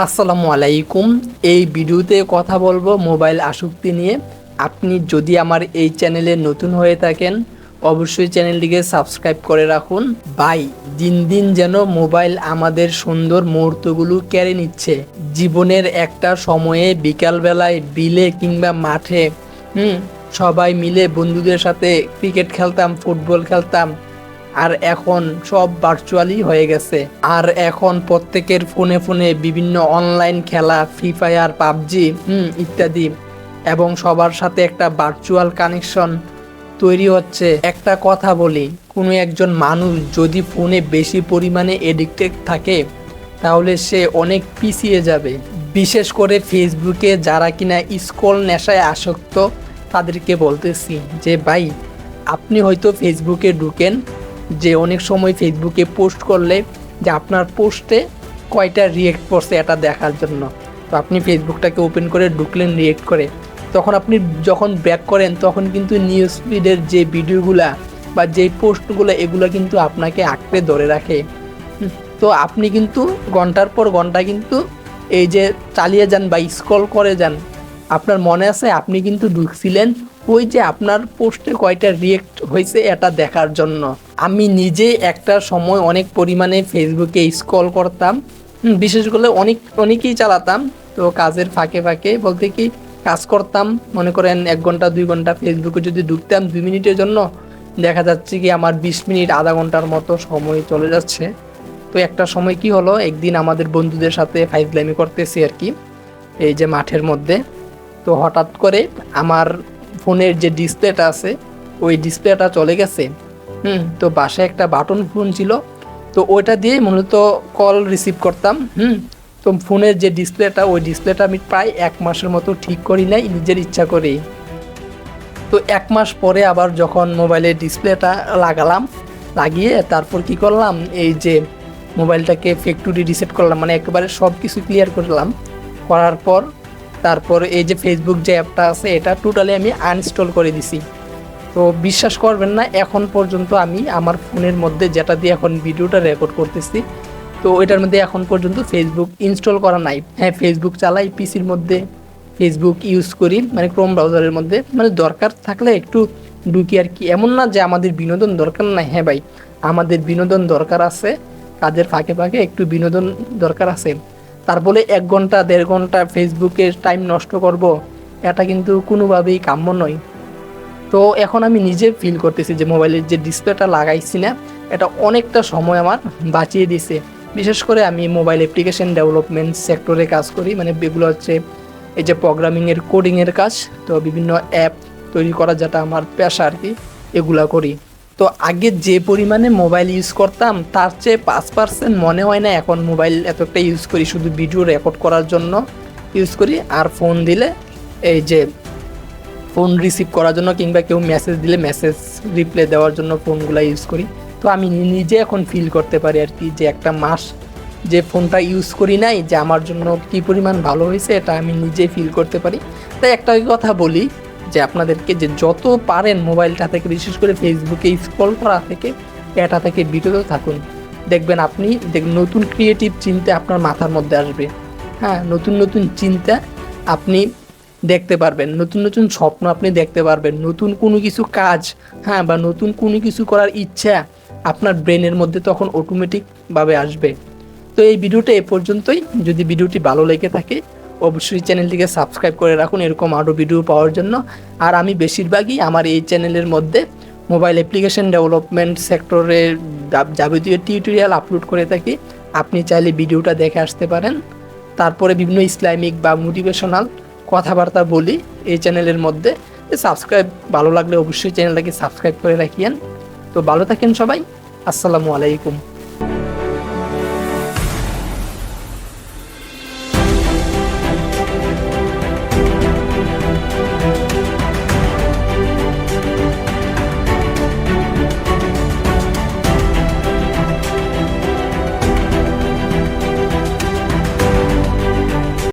আসসালামু আলাইকুম। এই ভিডিওতে কথা বলব মোবাইল আসক্তি নিয়ে। আপনি যদি আমার এই চ্যানেলে নতুন হয়ে থাকেন, অবশ্যই চ্যানেলটিকে সাবস্ক্রাইব করে রাখুন। বাই, দিন দিন যেন মোবাইল আমাদের সুন্দর মুহূর্তগুলো কেড়ে নিচ্ছে। জীবনের একটা সময়ে বিকালবেলায় বিলে কিংবা মাঠে, হুম, সবাই মিলে বন্ধুদের সাথে ক্রিকেট খেলতাম, ফুটবল খেলতাম আর এখন সব ভার্চুয়ালি হয়ে গেছে। আর এখন প্রত্যেকের ফোনে ফোনে বিভিন্ন অনলাইন খেলা ফ্রি ফায়ার পাবজি, হুম, ইত্যাদি এবং সবার সাথে একটা ভার্চুয়াল কানেকশন তৈরি হচ্ছে। একটা কথা বলি, কোনো একজন মানুষ যদি ফোনে বেশি পরিমাণে এডিক্টেড থাকে, তাহলে সে অনেক পিছিয়ে যাবে। বিশেষ করে ফেসবুকে যারা কিনা স্কল নেশায় আসক্ত, তাদেরকে বলতেছি যে, ভাই, আপনি হয়তো ফেসবুকে ঢুকেন যে অনেক সময় ফেসবুকে পোস্ট করলে যে আপনার পোস্টে কয়টা রিয়েক্ট করছে এটা দেখার জন্য। তো আপনি ফেসবুকটাকে ওপেন করে ঢুকলেন রিয়েক্ট করে। তখন আপনি যখন ব্যাক করেন, তখন কিন্তু নিউজ ফিডের যে ভিডিওগুলা বা যে পোস্টগুলো এগুলো কিন্তু আপনাকে আঁকড়ে ধরে রাখে। তো আপনি কিন্তু ঘণ্টার পর ঘণ্টা কিন্তু এই যে চালিয়ে যান বা স্ক্রল করে যান, আপনার মনে আছে আপনি কিন্তু ঢুকছিলেন, ওই যে আপনার পোস্টে কয়টা রিয়েক্ট হয়েছে এটা দেখার জন্য। আমি নিজে একটা সময় অনেক পরিমাণে ফেসবুকে স্ক্রল করতাম। বিশেষ করে অনেক, অনেকেই চালাতাম। তো কাজের ফাঁকে ফাঁকে বলতে কি, কাজ করতাম। মনে করেন এক ঘণ্টা, দুই ঘণ্টা ফেসবুকে যদি ঢুকতাম দুই মিনিটের জন্য, দেখা যাচ্ছে কি আমার বিশ মিনিট, আধা ঘণ্টার মতো সময় চলে যাচ্ছে। তো একটা সময় কি হলো, একদিন আমাদের বন্ধুদের সাথে ফাইজলামি করতেছি আর কি, এই যে মাঠের মধ্যে। তো হঠাৎ করে আমার ফোনের যে ডিসপ্লেটা আছে, ওই ডিসপ্লেটা চলে গেছে। হুম। তো বাসায় একটা বাটন ফোন ছিল, তো ওইটা দিয়ে মূলত কল রিসিভ করতাম, হুম। তো ফোনের যে ডিসপ্লেটা, ওই ডিসপ্লেটা আমি প্রায় এক মাসের মতো ঠিক করি নাই, নিজের ইচ্ছা করেই। তো এক মাস পরে আবার যখন মোবাইলের ডিসপ্লেটা লাগালাম, লাগিয়ে তারপর কি করলাম, এই যে মোবাইলটাকে ফ্যাক্টরি রিসেট করলাম মানে একেবারে সব কিছু ক্লিয়ার করলাম। করার পর, তারপর এই যে ফেসবুক যে অ্যাপটা আছে, এটা টোটালি আমি আনইনস্টল করে দিছি। তো বিশ্বাস করবেন না, এখন পর্যন্ত আমি আমার ফোনের মধ্যে যেটা দিয়ে এখন ভিডিওটা রেকর্ড করতেছি, তো এটার মধ্যে এখন পর্যন্ত ফেসবুক ইনস্টল করা নাই। হ্যাঁ ফেসবুক চালাই পিসির মধ্যে ফেসবুক ইউজ করি মানে ক্রোম ব্রাউজারের মধ্যে। মানে দরকার থাকলে একটু ঢুকি আর কি। এমন না যে আমাদের বিনোদন দরকার নাই। হ্যাঁ ভাই, আমাদের বিনোদন দরকার আছে, কাজের ফাঁকে ফাঁকে একটু বিনোদন দরকার আছে। তার বলে এক ঘণ্টা, দেড় ঘণ্টা ফেসবুকে টাইম নষ্ট করব, এটা কিন্তু কোনোভাবেই কাম্য নয়। তো এখন আমি নিজে ফিল করতেছি যে মোবাইলের যে ডিসপ্লেটা লাগাইছি না, এটা অনেকটা সময় আমার বাঁচিয়ে দিছে। বিশেষ করে আমি মোবাইল অ্যাপ্লিকেশন ডেভেলপমেন্ট সেক্টরে কাজ করি মানে এগুলো হচ্ছে এই যে প্রোগ্রামিংয়ের কোডিংয়ের কাজ, তো বিভিন্ন অ্যাপ তৈরি করা যেটা আমার পেশা আর কি, এগুলা করি। তো আগে যে পরিমাণে মোবাইল ইউজ করতাম, তার চেয়ে পাঁচ পার্সেন্ট মনে হয় না এখন মোবাইল এতটা ইউজ করি, শুধু ভিডিও রেকর্ড করার জন্য ইউজ করি, আর ফোন দিলে এই যে ফোন রিসিভ করার জন্য কিংবা কেউ মেসেজ দিলে মেসেজ রিপ্লাই দেওয়ার জন্য ফোনগুলো ইউজ করি। তো আমি নিজে এখন ফিল করতে পারি আর কি যে একটা মাস যে ফোনটা ইউজ করি নাই, যে আমার জন্য কী পরিমাণ ভালো হয়েছে এটা আমি নিজে ফিল করতে পারি। তাই একটা কথা বলি যে আপনাদেরকে যে যত পারেন মোবাইলটা থেকে, বিশেষ করে ফেসবুকে স্ক্রল করা থেকে, এটা থেকে বিরত থাকুন। দেখবেন আপনি দেখ নতুন ক্রিয়েটিভ চিন্তা আপনার মাথার মধ্যে আসবে। হ্যাঁ নতুন নতুন চিন্তা আপনি দেখতে পারবেন। নতুন নতুন স্বপ্ন আপনি দেখতে পারবেন। নতুন কোনো কিছু কাজ হ্যাঁ বা নতুন কোনো কিছু করার ইচ্ছা আপনার ব্রেনের মধ্যে তখন অটোমেটিকভাবে আসবে। তো এই ভিডিওটা এ পর্যন্তই। যদি ভিডিওটি ভালো লেগে থাকে, অবশ্যই চ্যানেলটিকে সাবস্ক্রাইব করে রাখুন। এরকম আরও ভিডিও পাওয়ার জন্য। আর আমি বেশিরভাগই আমার এই চ্যানেলের মধ্যে মোবাইল অ্যাপ্লিকেশন ডেভেলপমেন্ট সেক্টরের যাবতীয় টিউটোরিয়াল আপলোড করে থাকি। আপনি চাইলে ভিডিওটা দেখে আসতে পারেন। তারপরে বিভিন্ন ইসলামিক বা মোটিভেশনাল কথাবার্তা বলি এই চ্যানেলের মধ্যে। সাবস্ক্রাইব ভালো লাগলে অবশ্যই চ্যানেলটাকে সাবস্ক্রাইব করে রাখিয়েন। তো ভালো থাকেন সবাই। আসসালামু আলাইকুম।